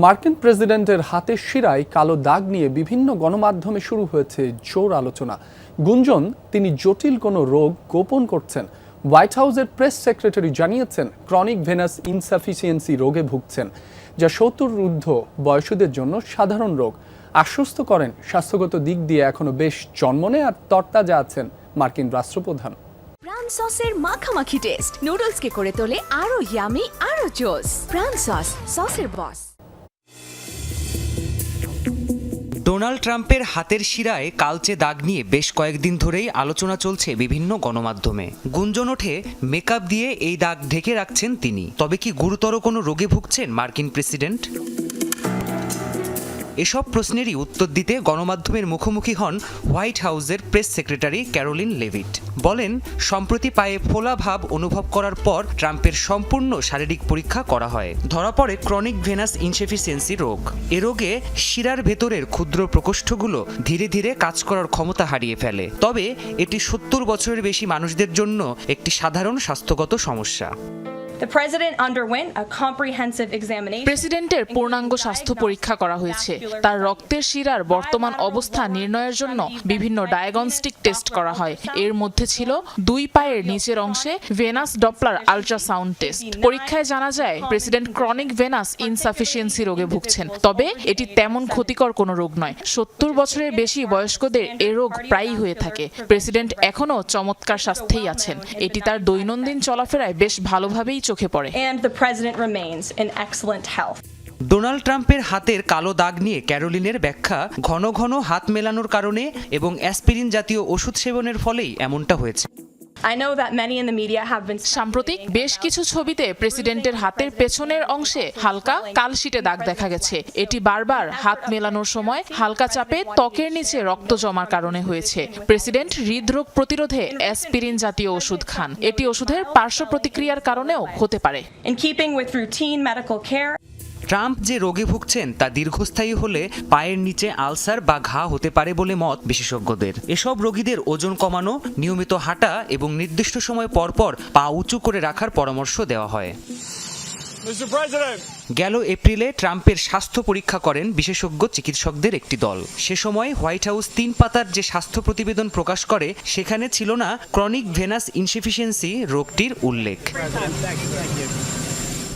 মার্কিন প্রেসিডেন্টের হাতের শিরায় কালো দাগ নিয়ে বিভিন্ন গণমাধ্যমে শুরু হয়েছে জোর আলোচনা। গুঞ্জন, তিনি জটিল কোনো রোগ গোপন করছেন। হোয়াইট হাউসের প্রেস সেক্রেটারি জানিয়েছেন, ক্রনিক ভেনাস ইনসাফিসিয়েন্সি রোগে ভুগছেন, যা সত্তর বয়সীদের জন্য সাধারণ রোগ। আশ্বস্ত করেন, স্বাস্থ্যগত দিক দিয়ে এখনও বেশ জন্মনে আর তরতাজা আছেন মার্কিন রাষ্ট্রপ্রধান। প্রাণ সসের মাখামাখি টেস্ট নুডলসকে করে তোলে আরও ইয়ামি আরও জোস প্রাণ সস সসের বস ডোনাল্ড ট্রাম্পের হাতের শিরায় কালচে দাগ নিয়ে বেশ কয়েকদিন ধরেই আলোচনা চলছে বিভিন্ন গণমাধ্যমে। গুঞ্জন ওঠে, মেকআপ দিয়ে এই দাগ ঢেকে রাখছেন তিনি। তবে কি গুরুতর কোনো রোগে ভুগছেন মার্কিন প্রেসিডেন্ট? এসব প্রশ্নেরই উত্তর দিতে গণমাধ্যমের মুখোমুখি হন হোয়াইট হাউসের প্রেস সেক্রেটারি ক্যারোলিন লেভিট। বলেন, সম্প্রতি পায়ে ফোলা ভাব অনুভব করার পর ট্রাম্পের সম্পূর্ণ শারীরিক পরীক্ষা করা হয়। ধরা পড়ে ক্রনিক ভেনাস ইনসেফিসিয়েন্সি রোগ। এ রোগে শিরার ভেতরের ক্ষুদ্র প্রকোষ্ঠগুলো ধীরে ধীরে কাজ করার ক্ষমতা হারিয়ে ফেলে। তবে এটি সত্তর বছরের বেশি মানুষদের জন্য একটি সাধারণ স্বাস্থ্যগত সমস্যা। প্রেসিডেন্টের পূর্ণাঙ্গ স্বাস্থ্য পরীক্ষা করা হয়েছে। তার রক্তের শিরার বর্তমান অবস্থা নির্ণয়ের জন্য বিভিন্ন ডায়াগনস্টিক টেস্ট করা হয়। এর মধ্যে ছিল দুই পায়ের নিচের অংশে ভেনাস ডপলার আল্ট্রাসাউন্ড টেস্ট পরীক্ষায় জানা যায় প্রেসিডেন্ট ক্রনিক ভেনাস ইনসাফিসিয়েন্সি রোগে ভুগছেন। তবে এটি তেমন ক্ষতিকর কোনো রোগ নয়। সত্তর বছরের বেশি বয়স্কদের এ রোগ প্রায়ই হয়ে থাকে। প্রেসিডেন্ট এখনও চমৎকার স্বাস্থ্যেই আছেন। এটি তার দৈনন্দিন চলাফেরায় বেশ ভালোভাবেই চোখে পড়ে And the president remains in excellent health. Donald ট্রাম্পের হাতের কালো দাগ নিয়ে ক্যারোলিনের ব্যাখ্যা ঘন ঘন হাত মেলানোর কারণে এবং অ্যাসপিরিন জাতীয় ওষুধ সেবনের ফলেই এমনটা হয়েছে I know that many in the media have been সাম্প্রতিক বেশ কিছু ছবিতে প্রেসিডেন্টের হাতের পেছনের অংশে হালকা কালশিটে দাগ দেখা গেছে। এটি বারবার হাত মেলানোর সময় হালকা চাপে ত্বকের নিচে রক্ত জমার কারণে হয়েছে। প্রেসিডেন্ট হৃদরোগ প্রতিরোধে অ্যাসপিরিন জাতীয় ওষুধ খান। এটি ওষুধের পার্শ্ব প্রতিক্রিয়ার কারণেও হতে পারে। ট্রাম্প যে রোগে ভুগছেন তা দীর্ঘস্থায়ী হলে পায়ের নিচে আলসার বা ঘা হতে পারে বলে মত বিশেষজ্ঞদের। এসব রোগীদের ওজন কমানো নিয়মিত হাঁটা এবং নির্দিষ্ট সময় পরপর পা উঁচু করে রাখার পরামর্শ দেওয়া হয়। গেল এপ্রিলে ট্রাম্পের স্বাস্থ্য পরীক্ষা করেন বিশেষজ্ঞ চিকিৎসকদের একটি দল। সে সময় হোয়াইট হাউস তিন পাতার যে স্বাস্থ্য প্রতিবেদন প্রকাশ করে সেখানে ছিল না ক্রনিক ভেনাস ইনসিফিসিয়েন্সি রোগটির উল্লেখ।